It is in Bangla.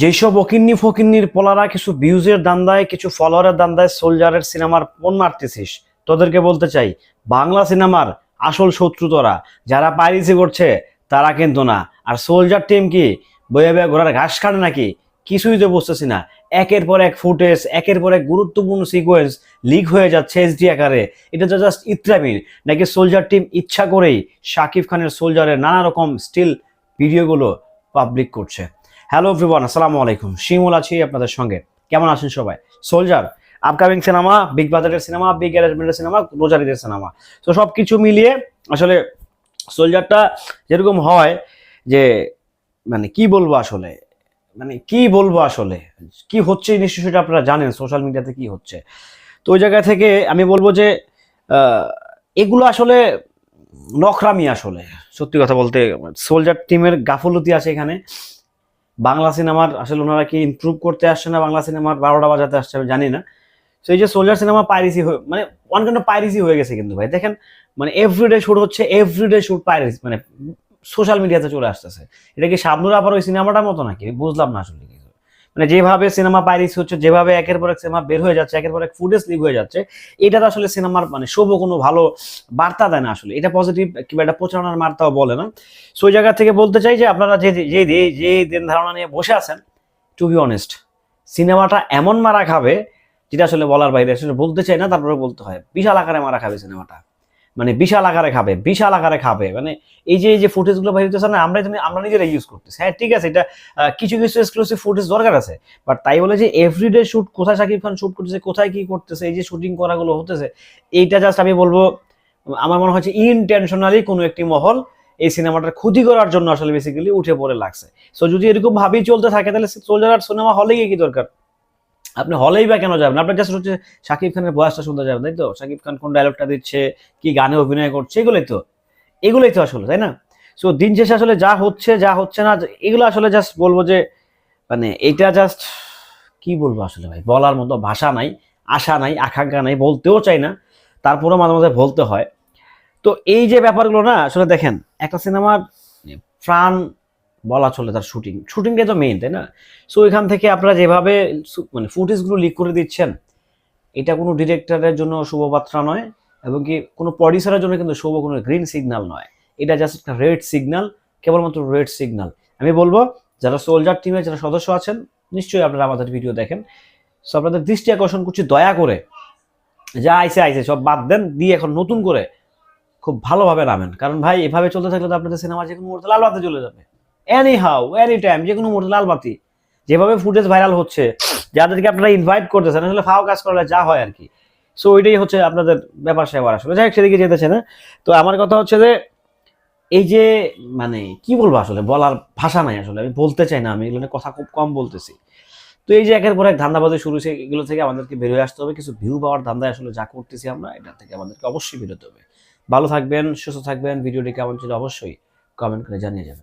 যেসব অকিন্নি ফকিন্নির পোলারা কিছু ভিউজের দান্দায়, কিছু ফলোয়ারের দান্দায় সোলজারের সিনেমার পণ মারতেছিস, তোদেরকে বলতে চাই, বাংলা সিনেমার আসল শত্রু তোরা। যারা পাইরিসি করছে, তারা কিন্তু না। আর সোলজার টিম কি, বয়ে বয়ে ঘোড়ার ঘাস কাটে নাকি? কিছুই তো বুঝতেছি না। একের পর এক ফুটেজ একের পর এক গুরুত্বপূর্ণ সিকোয়েন্স লিক হয়ে যাচ্ছে এইচডি আকারে। এটা তো জাস্ট ইত্রামির। নাকি সোলজার টিম ইচ্ছা করেই শাকিব খানের সোলজারের নানা রকম স্টিল ভিডিওগুলো পাবলিক করছে। হ্যালো এভরিওয়ান আসসালামু আলাইকুম। শিমুল আছি আপনাদের সঙ্গে। কেমন আছেন সবাই? সোলজার আপকামিং সিনেমা বিগ বাজারের সিনেমা বিগ অ্যারেঞ্জমেন্টের সিনেমা রোজারিদের সিনেমা তো সব কিছু মিলিয়ে আসলে সোলজারটা যেরকম হয় যে মানে কি বলব আসলে? মানে কি বলব আসলে? কি হচ্ছে নিশ্চয়ই সেটা আপনারা জানেন সোশ্যাল মিডিয়াতে কি হচ্ছে। তো ওই জায়গা থেকে আমি বলব যে এগুলো আসলে নখরামি আসলে। সত্যি কথা বলতে সোলজার টিমের গাফলতি আছে এখানে। বাংলা সিনেমার আসলে ওনারা কি ইমপ্রুভ করতে আসছে না বাংলা সিনেমার বারোটা বাজাতে আসছে আমি জানি না। এই যে সোলজার সিনেমা পাইরেসি হয়ে মানে ওয়ান কাইন্ড পাইরেসি হয়ে গেছে কিন্তু ভাই। দেখেন মানে এভরিডে শুট হচ্ছে এভরিডে শুট পাইরেসি মানে সোশ্যাল মিডিয়াতে চলে আসতেছে। এটা কি শাবনুর আবার ওই সিনেমাটার মতো নাকি? বুঝলাম না আসলে মানে যেভাবে সিনেমা পাইরেসি হচ্ছে, যেভাবে একের পর এক সিনেমা বের হয়ে যাচ্ছে, একের পর এক ফুটেজ লিক হয়ে যাচ্ছে এটা তো আসলে সিনেমার মানে শুভ কোনো ভালো বার্তা দেয় না আসলে। এটা পজিটিভ কিংবা একটা প্রচারণার বার্তাও বলে না। সো ওই জায়গা থেকে বলতে চাই যে আপনারা যে যে যে দিন ধারণা নিয়ে বসে আছেন টু বি অনেস্ট সিনেমাটা এমন মারা খাবে, যেটা আসলে বলার বাইরে আসলে বলতে চাই না, তারপরে বলতে হয়। বিশাল আকারে মারা খাবে সিনেমাটা মানে বিশাল আকারে খাবে, বিশাল আকারে খাবে। মানে এই যে এই যে ফুটেজগুলো বাইরে হইতেছে না, আমরা আমরা নিজেরা ইউজ করতেছি। হ্যাঁ ঠিক আছে, এটা কিছু কিছু এক্সক্লুসিভ ফুটেজ দরকার আছে। বাট তাই বলে যে এভরিডে শুট কোথায় শাকিব খান শুট করতেছে, কোথায় কি করতেছে, এই যে শুটিং করাগুলো হতেছে, এইটা জাস্ট আমি বলব, আমার মনে হচ্ছে ইনটেনশনালি কোনো একটি মহল এই সিনেমাটার ক্ষতি করার জন্য আসলে বেসিক্যালি উঠে পড়ে লাগছে। সো যদি এরকম ভাবেই চলতে থাকে, তাহলে সোলজার আর সিনেমা হলে গিয়ে কি দরকার? আপনি হলেই বা কেন যাবেন? আপনার জাস্ট হচ্ছে শাকিব খানের বয়সটা শুনতে যাবেন, তাই তো? শাকিব খান কোন ডায়লগটা দিচ্ছে, কি গানে অভিনয় করছে, এগুলোই তো। এগুলোই তো আসলে, তাই না? সো দিন শেষে আসলে যা হচ্ছে যা হচ্ছে না, এগুলো আসলে জাস্ট বলব যে মানে এটা জাস্ট কি বলব আসলে ভাই? বলার মতো ভাষা নাই, আশা নাই, আকাঙ্ক্ষা নাই, বলতেও চাই না। তারপরেও মাঝে মাঝে বলতে হয়। তো এই যে ব্যাপারগুলো না, আসলে দেখেন, একটা সিনেমার প্রাণ বলা চলে তার শুটিং শুটিংটাই তো মেইন তাই না? সো এখান থেকে আপনারা যেভাবে মানে ফুটেজগুলো লিক করে দিচ্ছেন, এটা কোনো ডিরেক্টরের জন্য শুভবার্তা নয় এবং কি কোনো প্রডিউসারের জন্য কিন্তু শুভ কোনো গ্রিন সিগন্যাল নয়। এটা জাস্ট একটা রেড সিগন্যাল কেবলমাত্র রেড সিগন্যাল আমি বলব, যারা সোলজার টিমের যারা সদস্য আছেন, নিশ্চয়ই আপনারা আমাদের ভিডিও দেখেন। সো আপনাদের দৃষ্টি আকর্ষণ করছি দয়া করে। যা আইসে আইসে সব বাদ দেন, দিয়ে এখন নতুন করে খুব ভালোভাবে নামেন। কারণ ভাই, এভাবে চলতে থাকলে তো আপনাদের সিনেমা যে কোনো মুহূর্তে লাল বাতি চলে যাবে। এনি হাউ এনি টাইম যে কোনো মুহূর্তে লাল বাতি, যেভাবে ফুটেজ ভাইরাল হচ্ছে, যাদেরকে আপনারা ইনভাইট করতেছেন, আসলে ফাও কাজ করলে যা হয় আর কি। সো ওইটাই হচ্ছে আপনাদের ব্যাপার সেবার আসলে। যাই সেদিকে যেতেছে না। তো আমার কথা হচ্ছে যে, এই যে মানে কি বলব আসলে? বলার ভাষা নাই আসলে, আমি বলতে চাই না, আমি এগুলো কথা খুব কম বলতেছি। তো এই যে একের পর এক ধান্দাবাজি শুরু হয়েছে এগুলো থেকে আমাদেরকে বেরোয় আসতে হবে। কিছু ভিউ পাওয়ার ধান্দায় আসলে যা করতেছি আমরা, এটা থেকে আমাদেরকে অবশ্যই বেরোতে হবে। ভালো থাকবেন, সুস্থ থাকবেন, ভিডিওটি কেমন ছিল অবশ্যই কমেন্ট করে জানিয়ে যাবেন।